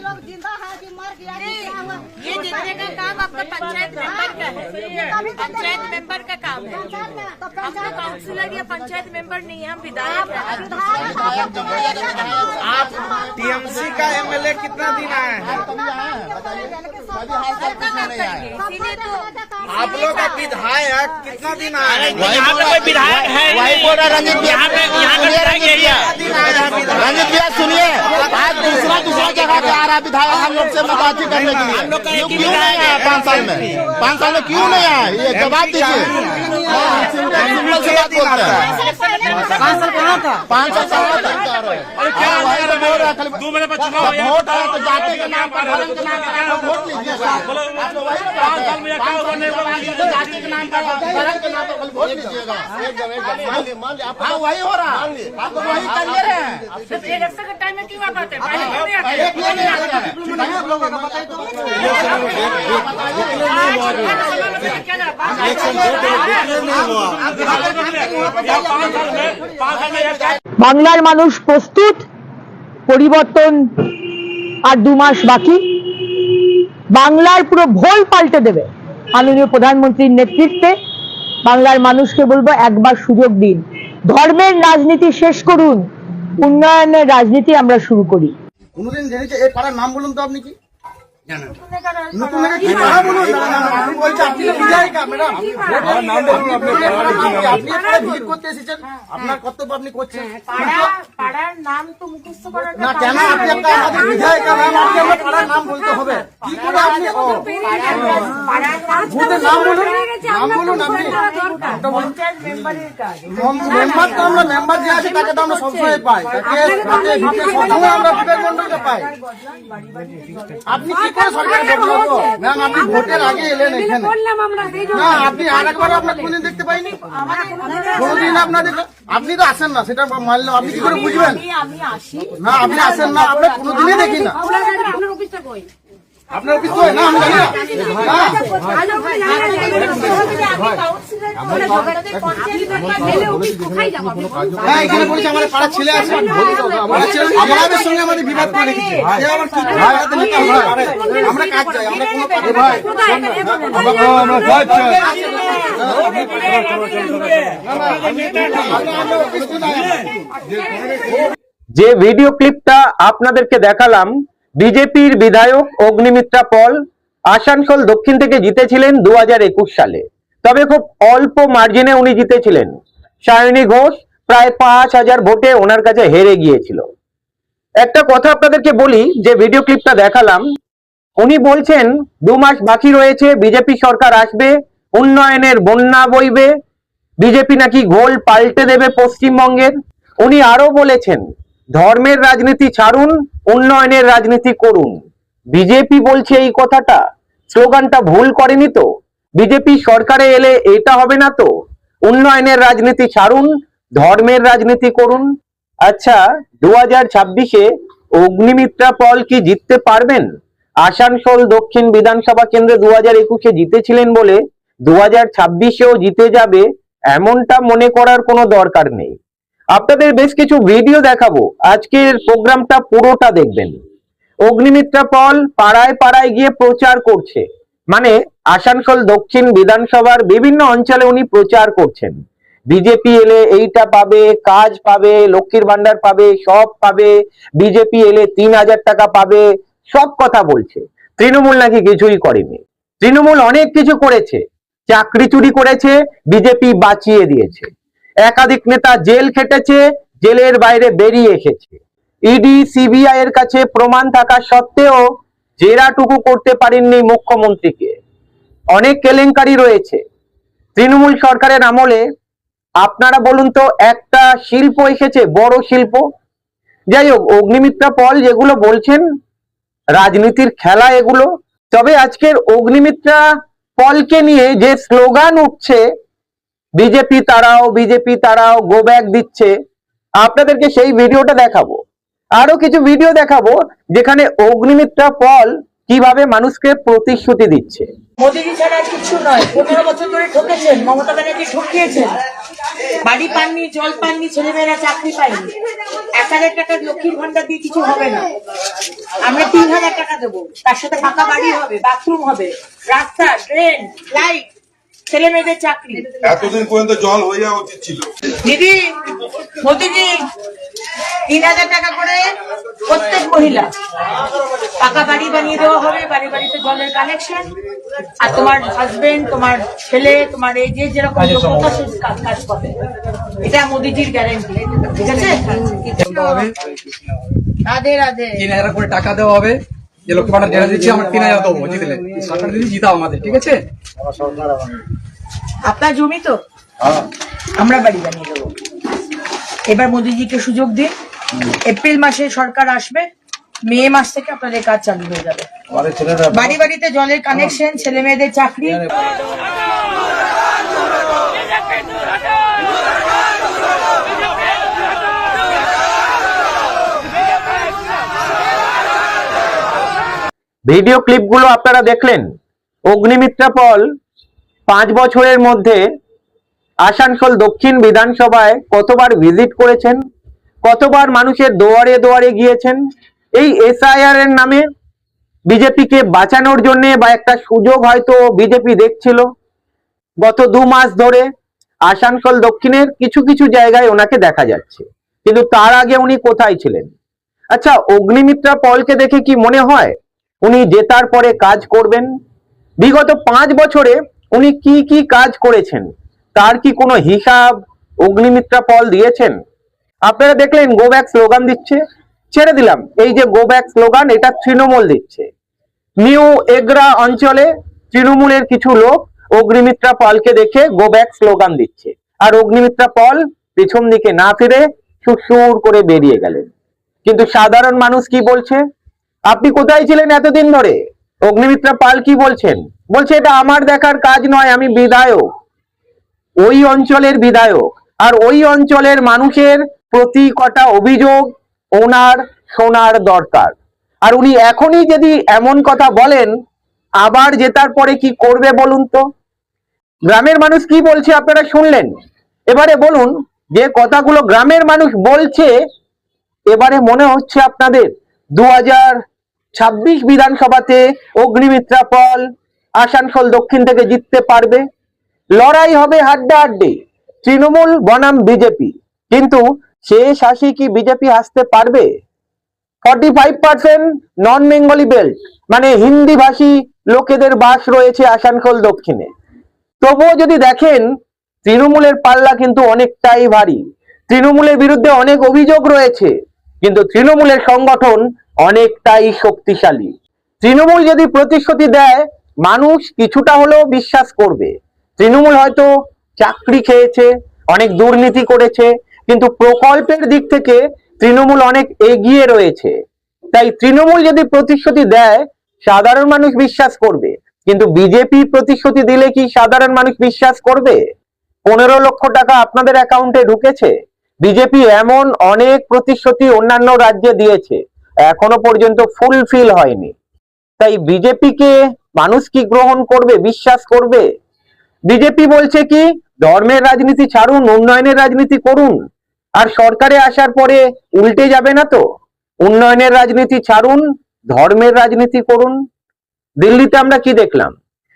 लोग ज़िंदा है कि मर गया कि ये देखने का काम आपका पंचायत मेंबर का है। पंचायत मेंबर का काम है। तो हम तो काउंसिलर या पंचायत मेंबर नहीं है हम विधायक हैं। आप टीएमसी का एमएलए कितना दिन आए हैं? इसीलिए तो आप लोग का विधायक कितना दिन आए हैं? यहाँ पे कोई विधायक है वही बोल रहा रंजित यहाँ पे यहाँ विधायक रंजित भैया सुनिए। आज दूसरा दूसरा जगह पे आ रहा है विधायक हम लोग से बातचीत करने के लिए। क्यों नहीं आया पाँच साल में? पाँच साल में क्यों नहीं आया? ये जवाब दीजिए। हैं। पाँच साल कहाँ था? पाँच साल कहाँ था? क्या भाई चुनाव आया तो जाति के नाम जाति के नाम धर्म के नाम वही हो रहा मान इलेक्शन के टाइम में क्यों বাংলার মানুষ প্রস্তুত, পরিবর্তন আর দু মাস বাকি। বাংলার পুরো ভোল পাল্টে দেবে মাননীয় প্রধানমন্ত্রীর নেতৃত্বে। বাংলার মানুষকে বলব, একবার সুযোগ দিন। ধর্মের রাজনীতি শেষ করুন, উন্নয়নের রাজনীতি আমরা শুরু করি। কোনোদিন জেনেছে এই পাড়ার নাম বলুন তো আপনি কি? নতুন কি পাড়া বলুন না, না, না, আমি বলছি আপনি বিধায়িকা ম্যাডাম। আপনি ভিজিট করতে এসেছেন আপনার কর্তব্য আপনি করছেন। পাড়ার নাম তো মুখস্থ করার না কেন? আপনি একটা আমাদের বিধায়িকা ম্যাম আপনি আমার পাড়ার নাম বলতে হবে। কি করে আপনি পাড়ার নাম বুথের নাম বলুন নাম বলুন। আপনি মেম্বার তো আমরা মেম্বার যে আছে তাকে তো আমরা সবসময় পাই। তাকে তাকে ভিতরে সবসময় আমরা বিবেক মন্ডলকে পাই। আপনি কি করে সরকার ম্যাম আপনি ভোটের আগে এলেন এখানে। না আপনি আর একবার আপনার কোনদিন দেখতে পাইনি? কোনদিন আপনার দেখে আপনি তো আসেন না সেটা মানলাম আপনি কি করে বুঝবেন? না আপনি আসেন না আপনার কোনোদিনই দেখি না। আপনার অফিসটা কই আপনার হয় না আমি জানি না। হ্যাঁ এখানে বলেছি আমার পাড়ার ছেলে আছে। পাড়ার ছেলে আমাদের সঙ্গে আমাদের বিবাদ করে রেখেছে সে আবার কি করে আমরা কাজ চাই আমরা কোনো কাজ ভাই আমরা অফিস কোথায় যে ভিডিও ক্লিপটা আপনাদেরকে দেখালাম বিজেপির বিধায়ক অগ্নিমিত্রা পল আসানসোল দক্ষিণ থেকে জিতেছিলেন দু হাজার একুশ সালে। তবে খুব অল্প মার্জিনে উনি জিতেছিলেন। সায়নী ঘোষ প্রায় পাঁচ হাজার ভোটে ওনার কাছে হেরে গিয়েছিল। একটা কথা আপনাদেরকে বলি, যে ভিডিও ক্লিপটা দেখালাম, উনি বলছেন, দু মাস বাকি রয়েছে, বিজেপি সরকার আসবে, উন্নয়নের বন্যা বইবে, বিজেপি নাকি ঘোল পাল্টে দেবে পশ্চিমবঙ্গের। উনি আরও বলেছেন ধর্মের রাজনীতি ছাড়ুন, উন্নয়নের রাজনীতি করুন। বিজেপি বলছে এই কথাটা। স্লোগানটা ভুল করেনি তো। বিজেপি সরকারে এলে এটা হবে না তো। উন্নয়নের রাজনীতি ছাড়ুন, ধর্মের রাজনীতি করুন। আচ্ছা দু হাজার ছাব্বিশে অগ্নিমিত্রা পল কি জিততে পারবেন? আসানসোল দক্ষিণ বিধানসভা কেন্দ্রে দু হাজার একুশে জিতেছিলেন বলে দু হাজার ছাব্বিশেও জিতে যাবে এমনটা মনে করার কোনো দরকার নেই। আপনাদের বেশ কিছু ভিডিও দেখাবো। আজকের প্রোগ্রামটা পুরোটা দেখবেন। অগ্নিমিত্রা পল পাড়ায় পাড়ায় গিয়ে প্রচার করছে। মানে আসানসোল দক্ষিণ বিধানসভার বিভিন্ন অঞ্চলে উনি প্রচার করছেন। বিজেপি এলে এইটা পাবে, কাজ পাবে, লক্ষ্মীর ভান্ডার পাবে, সব পাবে। বিজেপি এলে তিন হাজার টাকা পাবে, সব কথা বলছে। তৃণমূল নাকি কিছুই করেনি। তৃণমূল অনেক কিছু করেছে। চাকরি চুরি করেছে, বিজেপি বাঁচিয়ে দিয়েছে। একাধিক নেতা জেল খেটেছে, জেলের বাইরে বেরিয়ে এসেছে। ইডি, সিবিআই এর কাছে প্রমাণ থাকা সত্ত্বেও জেরাটুকু করতে পারেননি মুখ্যমন্ত্রীকে। অনেক কেলেঙ্কারি রয়েছে। তৃণমূল সরকারের আমলে আপনারা বলুন তো, একটা শিল্প এসেছে, বড় শিল্প। যাই হোক, অগ্নিমিত্রা পল যেগুলো বলছেন, রাজনীতির খেলা এগুলো, তবে আজকের অগ্নিমিত্রা পলকে নিয়ে যে স্লোগান উঠছে বিজেপি তারাও বিজেপি তারাও গো ব্যাক দিচ্ছে। আপনাদেরকে সেই ভিডিওটা দেখাবো। আরও কিছু ভিডিও দেখাবো, যেখানে অগ্নিমিত্রা পল কীভাবে মানুষকে প্রতিশ্রুতি দিচ্ছে। আমরা তিন হাজার টাকা দেবো। তার সাথে ফাঁকা বাড়ি হবে, বাথরুম হবে, রাস্তা, ড্রেন, লাইট ছেলে মেয়েদের চাকরি। এতদিন পর্যন্ত জল হয়ে যাওয়া উচিত ছিল। দিদি মোদিজি তিন হাজার টাকা করে প্রত্যেক মহিলা পাকা বাড়ি বানিয়ে দেওয়া হবে বাড়ি বাড়িতে জলের কানেকশন আর তোমার হাজবেন্ড তোমার ছেলে তোমার এই যে যেরকম যোগ্যতা সে কাজ কাজ করবে এটা মোদিজির গ্যারেন্টি ঠিক আছে? রাধে রাধে তিন হাজার করে টাকা দেওয়া হবে। যে যেটা দিচ্ছি আমরা তিন হাজার দেবো জিতলে সরকার জিতাও আমাদের, ঠিক আছে? আপনার জমি তো? আমরা বাড়ি বানিয়ে দেবো। এবার মোদিজিকে সুযোগ দিন। এপ্রিল মাসে সরকার আসবে, মে মাস থেকে আপনাদের কাজ চালু হয়ে যাবে। বাড়ি বাড়িতে জলের কানেকশন ছেলে মেয়েদের চাকরি। ভিডিও ক্লিপগুলো আপনারা দেখলেন। অগ্নিমিত্রা পল পাঁচ বছরের মধ্যে আসানসোল দক্ষিণ বিধানসভায় কতবার ভিজিট করেছেন, কতবার মানুষের দুয়ারে দুয়ারে গিয়েছেন, এই এসআইআর এর নামে বিজেপিকে বাঁচানোর জন্য বা একটা সুযোগ হয়তো বিজেপি দেখছিল। গত দু মাস ধরে আসানসোল দক্ষিণের কিছু কিছু জায়গায় ওনাকে দেখা যাচ্ছে, কিন্তু তার আগে উনি কোথায় ছিলেন? আচ্ছা অগ্নিমিত্রা পলকে দেখে কি মনে হয়? উনি জেতার পরে কাজ করবেন। বিগত পাঁচ বছরে উনি কি কি কাজ করেছেন? তার কি কোনো হিসাব, অগ্নিমিত্রা পল দিয়েছেন? আপনারা দেখলেন গো ব্যাক স্লোগান দিচ্ছে। ছেড়ে দিলাম। এই যে গো ব্যাক স্লোগান এটা তৃণমূল দিচ্ছে। নিউ এগরা অঞ্চলে তৃণমূলের কিছু লোক অগ্নিমিত্রা পলকে দেখে গো ব্যাক স্লোগান দিচ্ছে। আর অগ্নিমিত্রা পল পিছন দিকে না ফিরে সুর করে বেরিয়ে গেলেন। কিন্তু সাধারণ মানুষ কি বলছে? আপনি কোথায় ছিলেন এতদিন ধরে? অগ্নিমিত্রা পাল কি বলছেন? বলছে, এটা আমার দেখার কাজ নয়, আমি বিধায়ক। ওই অঞ্চলের বিধায়ক। আর ওই অঞ্চলের মানুষের প্রতি কটা অভিযোগ ওনার শোনার দরকার। আর উনি এখনই যদি এমন কথা বলেন, আবার জেতার পরে কি করবে বলুন তো? গ্রামের মানুষ কি বলছে আপনারা শুনলেন? এবারে বলুন, যে কথাগুলো গ্রামের মানুষ বলছে, এবারে মনে হচ্ছে আপনাদের। দু হাজার ছাব্বিশ বিধানসভাতে অগ্নিমিত্রা পল আসানসোল দক্ষিণ থেকে জিততে পারবে। লড়াই হবে হাড্ডাহাড্ডি তৃণমূল বনাম বিজেপি। কিন্তু শেষ হাসি কি বিজেপি আসতে পারবে? Forty five percent non Bengali belt মানে হিন্দি ভাষী লোকেদের বাস রয়েছে আসানসোল দক্ষিণে। তবুও যদি দেখেন, তৃণমূলের পাল্লা কিন্তু অনেকটাই ভারী। তৃণমূলের বিরুদ্ধে অনেক অভিযোগ রয়েছে, কিন্তু তৃণমূলের সংগঠন অনেকটাই শক্তিশালী। তৃণমূল যদি প্রতিশ্রুতি দেয়, মানুষ কিছুটা হলেও বিশ্বাস করবে। তৃণমূল হয়তো চাকরি খেয়েছে, অনেক দুর্নীতি করেছে, কিন্তু প্রকল্পের দিক থেকে তৃণমূল অনেক এগিয়ে রয়েছে। তাই তৃণমূল যদি প্রতিশ্রুতি দেয়, সাধারণ মানুষ বিশ্বাস করবে। কিন্তু বিজেপি প্রতিশ্রুতি দিলে কি সাধারণ মানুষ বিশ্বাস করবে? পনেরো লক্ষ টাকা আপনাদের অ্যাকাউন্টে ঢুকেছে। বিজেপি এমন অনেক প্রতিশ্রুতি অন্যান্য রাজ্যে দিয়েছে। এখনও পর্যন্ত ফুলফিল হয়নি। তাই বিজেপিকে মানুষ কি গ্রহণ করবে, বিশ্বাস করবে? বিজেপি বলছে কি, ধর্মের রাজনীতি ছাড়ুন, উন্নয়নের রাজনীতি করুন। আর সরকারে আসার পরে উল্টে যাবে না তো? উন্নয়নের রাজনীতি ছাড়ুন, ধর্মের রাজনীতি করুন। দিল্লিতে আমরা কি দেখলাম?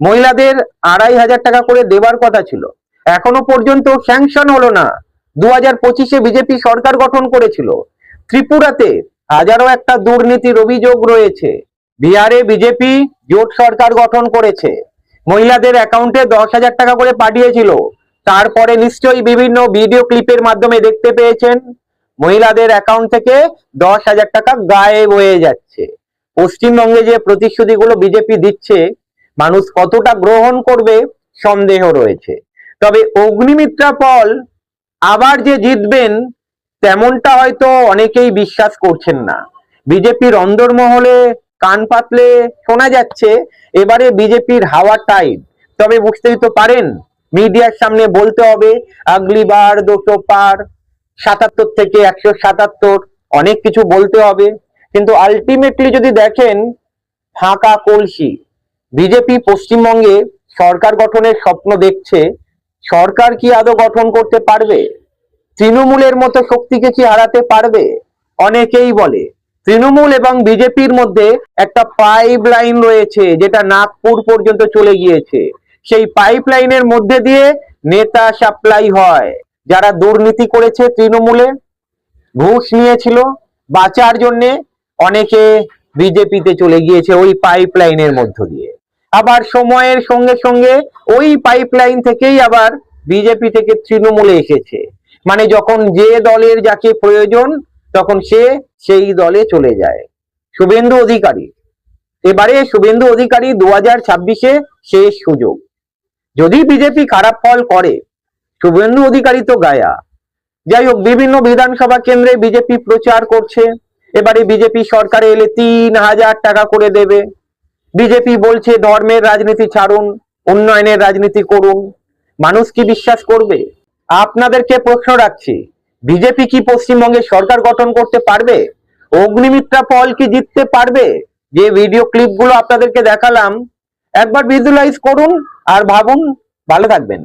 মহিলাদের আড়াই হাজার টাকা করে দেবার কথা ছিল। এখনও পর্যন্ত স্যাংশন হলো না। দু হাজার পঁচিশে বিজেপি সরকার গঠন করেছিল। ত্রিপুরাতে হাজারো একটা দুর্নীতির অভিযোগ রয়েছে। বিহারে বিজেপি জোট সরকার গঠন করেছে। মহিলাদের অ্যাকাউন্টে দশ হাজার টাকা করে পাঠিয়েছিল। তারপরে নিশ্চয়ই বিভিন্ন ভিডিও ক্লিপের মাধ্যমে দেখতে পেয়েছেন। মহিলাদের অ্যাকাউন্ট থেকে দশ হাজার টাকা গায়েব হয়ে যাচ্ছে। পশ্চিমবঙ্গে যে প্রতিশ্রুতিগুলো বিজেপি দিচ্ছে, মানুষ কতটা গ্রহণ করবে সন্দেহ রয়েছে। তবে অগ্নিমিত্রা পল আবার যে জিতবেন তেমনটা হয়তো অনেকেই বিশ্বাস করছেন না। বিজেপির অন্দরমহলে কান পাতলে শোনা যাচ্ছে, এবারে বিজেপির হাওয়া টাইট। তবে বুঝতেই তো পারেন, মিডিয়ার সামনে বলতে হবে আগলিবার দুটো পার, সাতাত্তর থেকে একশো সাতাত্তর, অনেক কিছু বলতে হবে। কিন্তু আলটিমেটলি যদি দেখেন, ফাঁকা কলসি। বিজেপি পশ্চিমবঙ্গে সরকার গঠনের স্বপ্ন দেখছে, সরকার কি আদৌ গঠন করতে পারবে? তৃণমূলের মতো শক্তিকে কি হারাতে পারবে? অনেকেই বলে। তৃণমূল এবং বিজেপির মধ্যে একটা পাইপ লাইন রয়েছে, যেটা নাগপুর পর্যন্ত চলে গিয়েছে। সেই পাইপ লাইনের মধ্যে দিয়ে নেতা সাপ্লাই হয়। যারা দুর্নীতি করেছে তৃণমূলে, ঘুষ নিয়েছিল, বাঁচার জন্য অনেকে বিজেপিতে চলে গিয়েছে ওই পাইপ লাইনের মধ্য দিয়ে। আবার সময়ের সঙ্গে সঙ্গে ওই পাইপ লাইন থেকেই আবার বিজেপি থেকে তৃণমূলে এসেছে। মানে যখন যে দলের যাকে প্রয়োজন, তখন সে সেই দলে চলে যায়। শুভেন্দু অধিকারী। এবারে শুভেন্দু অধিকারী দু হাজার ছাব্বিশে শেষ সুযোগ। যদি বিজেপি খারাপ ফল করে, শুভেন্দু অধিকারী তো গায়া। যাই হোক, বিভিন্ন বিধানসভা কেন্দ্রে বিজেপি প্রচার করছে। এবারে বিজেপি সরকারে এলে তিন হাজার টাকা করে দেবে। বিজেপি বলছে, ধর্মের রাজনীতি ছাড়ুন, উন্নয়নের রাজনীতি করুন। মানুষ কি বিশ্বাস করবে? আপনাদেরকে প্রশ্ন রাখছি, বিজেপি কি পশ্চিমবঙ্গে সরকার গঠন করতে পারবে? অগ্নিমিত্রা পল কি জিততে পারবে? যে ভিডিও ক্লিপগুলো আপনাদেরকে দেখালাম, একবার ভিজুয়ালাইজ করুন আর ভাবুন, ভালো থাকবেন।